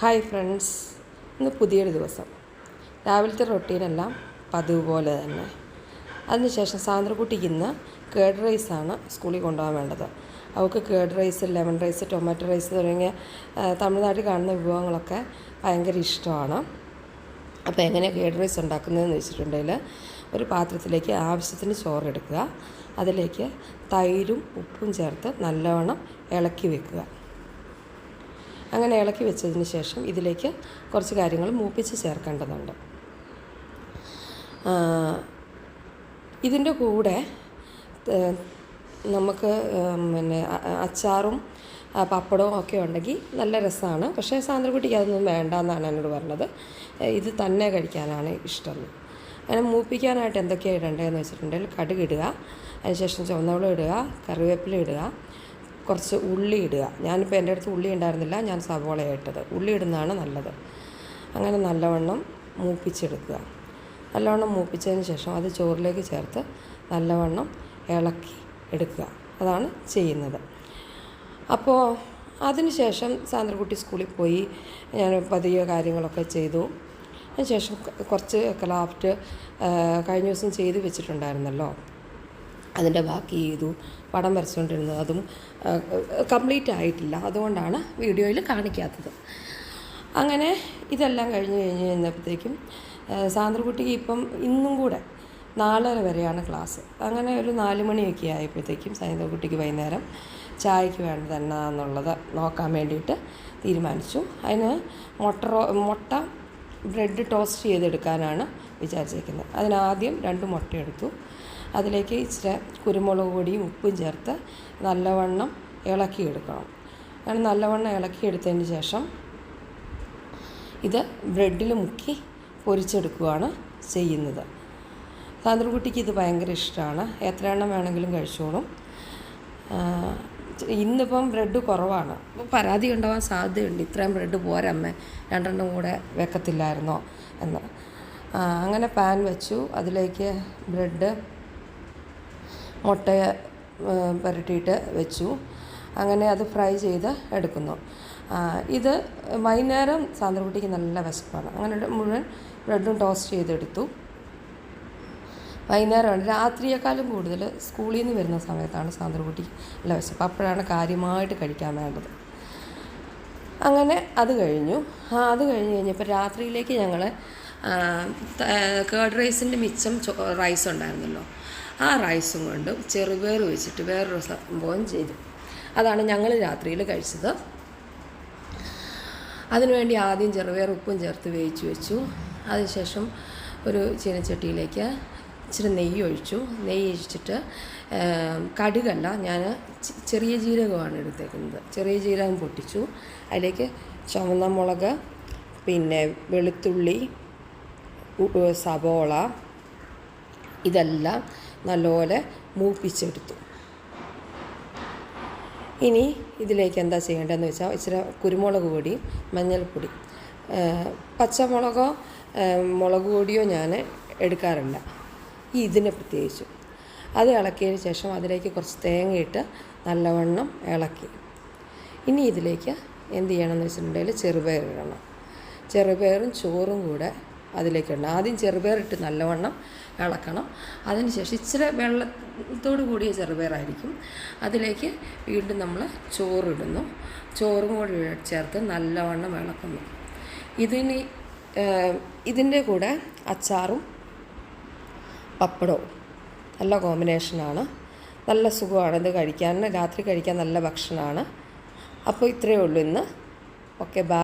Hi friends ഇന്ന് പുതിയൊരു ദിവസം. രാവിലത്തെ റൊട്ടീനെല്ലാം പതിവ് പോലെ തന്നെ. അതിനുശേഷം സാന്ദ്രക്കുട്ടിക്ക് ഇന്ന് കേർഡ് റൈസാണ് സ്കൂളിൽ കൊണ്ടുപോകാൻ വേണ്ടത്. അവൾക്ക് curd rice lemon rice tomato rice തുടങ്ങിയ തമിഴ്നാട്ടിൽ കാണുന്ന വിഭവങ്ങളൊക്കെ ഭയങ്കര ഇഷ്ടമാണ്. അപ്പോൾ എങ്ങനെ കേഡ് റൈസ് ഉണ്ടാക്കുന്നതെന്ന് വെച്ചിട്ടുണ്ടെങ്കിൽ ഒരു പാത്രത്തിലേക്ക് ആവശ്യത്തിന് ചോറെടുക്കുക അതിലേക്ക് തൈരും ഉപ്പും ചേർത്ത് നല്ലവണ്ണം ഇളക്കി വെക്കുക. അങ്ങനെ ഇളക്കി വെച്ചതിന് ശേഷം ഇതിലേക്ക് കുറച്ച് കാര്യങ്ങൾ മൂപ്പിച്ച് ചേർക്കേണ്ടതുണ്ട്. ഇതിന്റെ കൂടെ നമുക്ക് പിന്നെ അച്ചാറും പപ്പടവും ഒക്കെ ഉണ്ടെങ്കിൽ നല്ല രസമാണ്. പക്ഷേ സാന്ദ്രക്കുട്ടിക്ക് അതൊന്നും വേണ്ട എന്നാണ് എന്നോട് പറഞ്ഞത്. ഇത് തന്നെ കഴിക്കാനാണ് ഇഷ്ടം. അങ്ങനെ മൂപ്പിക്കാനായിട്ട് എന്തൊക്കെയാണ് ഇടേണ്ടതെന്ന് വെച്ചിട്ടുണ്ടെങ്കിൽ കടുക് ഇടുക. അതിനുശേഷം ചുവന്നവളം ഇടുക കറിവേപ്പില ഇടുക കുറച്ച് ഉള്ളി ഇടുക. ഞാനിപ്പോൾ എന്റെ അടുത്ത് ഉള്ളി ഉണ്ടായിരുന്നില്ല ഞാൻ സവോള ഇട്ടത്. ഉള്ളി ഇടുന്നതാണ് നല്ലത്. അങ്ങനെ നല്ലവണ്ണം മൂപ്പിച്ചെടുക്കുക. നല്ലവണ്ണം മൂപ്പിച്ചതിന് ശേഷം അത് ചോറിലേക്ക് ചേർത്ത് നല്ലവണ്ണം ഇളക്കി എടുക്കുക. അതാണ് ചെയ്യുന്നത്. അപ്പോൾ അതിനുശേഷം സാന്ദ്രകുട്ടി സ്കൂളിൽ പോയി ഞാൻ പതിയെ കാര്യങ്ങളൊക്കെ ചെയ്തു. അതിനുശേഷം ശേഷം കുറച്ച് ക്രാഫ്റ്റ് കഴിഞ്ഞ ദിവസം ചെയ്ത് വെച്ചിട്ടുണ്ടായിരുന്നല്ലോ. അതിന്റെ ബാക്കി ചെയ്തു പടം വരച്ചുകൊണ്ടിരുന്നത് അതും കംപ്ലീറ്റ് ആയിട്ടില്ല. അതുകൊണ്ടാണ് വീഡിയോയിൽ കാണിക്കാത്തത്. അങ്ങനെ ഇതെല്ലാം കഴിഞ്ഞ് കഴിഞ്ഞ് കഴിഞ്ഞപ്പോഴത്തേക്കും സാന്ദ്രക്കുട്ടിക്ക് ഇപ്പം ഇന്നും കൂടെ നാലര വരെയാണ് ക്ലാസ്. അങ്ങനെ ഒരു നാല് മണിയൊക്കെ ആയപ്പോഴത്തേക്കും സാന്ദ്രകുട്ടിക്ക് വൈകുന്നേരം ചായക്ക് വേണ്ടത് എന്നാന്നുള്ളത് നോക്കാൻ വേണ്ടിയിട്ട് തീരുമാനിച്ചു. അതിന് മുട്ട മുട്ട ബ്രെഡ് ടോസ്റ്റ് ചെയ്തെടുക്കാനാണ് വിചാരിച്ചിരിക്കുന്നത്. അതിനാദ്യം രണ്ട് മുട്ട എടുത്തു. അതിലേക്ക് ഇച്ചിരി കുരുമുളക് പൊടിയും ഉപ്പും ചേർത്ത് നല്ലവണ്ണം ഇളക്കിയെടുക്കണം അങ്ങനെ നല്ലവണ്ണം ഇളക്കിയെടുത്തതിന് ശേഷം ഇത് ബ്രെഡിൽ മുക്കി പൊരിച്ചെടുക്കുകയാണ് ചെയ്യുന്നത്. സാന്ദ്രകുട്ടിക്ക് ഇത് ഭയങ്കര ഇഷ്ടമാണ്. എത്ര എണ്ണം വേണമെങ്കിലും കഴിച്ചോളും. ഇന്നിപ്പം ബ്രെഡ് കുറവാണ്. അപ്പോൾ പരാതി ഉണ്ടാവാൻ സാധ്യതയുണ്ട്. ഇത്രയും ബ്രെഡ് പോരമ്മേ. രണ്ടെണ്ണം കൂടെ വെക്കത്തില്ലായിരുന്നോ എന്ന്. അങ്ങനെ പാൻ വെച്ചു. അതിലേക്ക് ബ്രെഡ് മുട്ടയെ പുരട്ടിയിട്ട് വെച്ചു. അങ്ങനെ അത് ഫ്രൈ ചെയ്ത് എടുക്കുന്നു. ഇത് വൈകുന്നേരം സാന്ദ്രക്കുട്ടിക്ക് നല്ല വിശപ്പാണ്. അങ്ങനെ മുഴുവൻ ബ്രെഡും ടോസ്റ്റ് ചെയ്തെടുത്തു. വൈകുന്നേരമാണ്. രാത്രിയേക്കാളും കൂടുതൽ സ്കൂളിൽ നിന്ന് വരുന്ന സമയത്താണ് സാന്ദ്രക്കുട്ടിക്ക് നല്ല വിശപ്പ്. അപ്പോഴാണ് കാര്യമായിട്ട് കഴിക്കാൻ വേണ്ടത്. അങ്ങനെ അത് കഴിഞ്ഞു. അത് കഴിഞ്ഞ് കഴിഞ്ഞപ്പോൾ രാത്രിയിലേക്ക് ഞങ്ങൾ കേർഡ് റൈസിന്റെ മിച്ചം റൈസ് ഉണ്ടായിരുന്നല്ലോ. ആ റൈസും കൊണ്ട് ചെറുപയർ വെച്ചിട്ട് വേറൊരു സംഭവം ചെയ്തു. അതാണ് ഞങ്ങൾ രാത്രിയിൽ കഴിച്ചത്. അതിനുവേണ്ടി ആദ്യം ചെറുപയർ ഉപ്പും ചേർത്ത് വേവിച്ച് വെച്ചു. അതിനുശേഷം ഒരു ചീനച്ചട്ടിയിലേക്ക് ഇച്ചിരി നെയ്യ് ഒഴിച്ചു. നെയ്യ് ഒഴിച്ചിട്ട് കടുകല്ല ഞാൻ ചെറിയ ജീരകമാണ് എടുത്തേക്കുന്നത്. ചെറിയ ജീരകം പൊട്ടിച്ചു. അതിലേക്ക് ചുവന്ന മുളക് പിന്നെ വെളുത്തുള്ളി സവോള ഇതെല്ലാം നല്ലപോലെ മൂപ്പിച്ചെടുത്തു. ഇനി ഇതിലേക്ക് എന്താ ചെയ്യേണ്ടതെന്ന് വെച്ചാൽ ഇച്ചിരി കുരുമുളക് പൊടി മഞ്ഞൾപ്പൊടി. പച്ചമുളകോ മുളക് പൊടിയോ ഞാൻ എടുക്കാറില്ല. ഈ ഇതിന് പ്രത്യേകിച്ചു. അത് ഇളക്കിയതിന് ശേഷം അതിലേക്ക് കുറച്ച് തേങ്ങയിട്ട് നല്ലവണ്ണം ഇളക്കി. ഇനി ഇതിലേക്ക് എന്ത് ചെയ്യണമെന്ന് വെച്ചിട്ടുണ്ടെങ്കിൽ ചെറുപയർ ഇടണം. ചെറുപയറും ചോറും കൂടെ അതിലേക്ക് ഇടണം ആദ്യം ചെറുപയറിട്ട് നല്ലവണ്ണം ഇളക്കണം. അതിനുശേഷം ഇച്ചിരി വെള്ളത്തോട് കൂടിയ ചെറുപയറായിരിക്കും. അതിലേക്ക് വീണ്ടും നമ്മൾ ചോറിടുന്നു. ചോറും കൂടി ചേർത്ത് നല്ലവണ്ണം ഇളക്കുന്നു. ഇതിന് ഇതിന്റെ കൂടെ അച്ചാറും പപ്പടവും നല്ല കോമ്പിനേഷനാണ്. നല്ല സുഖമാണ്. ഇത് കഴിക്കാൻ രാത്രി കഴിക്കാൻ നല്ല ഭക്ഷണമാണ്. അപ്പോൾ ഇത്രയേ ഉള്ളൂ ഇന്ന്. ഓക്കെ ബാ.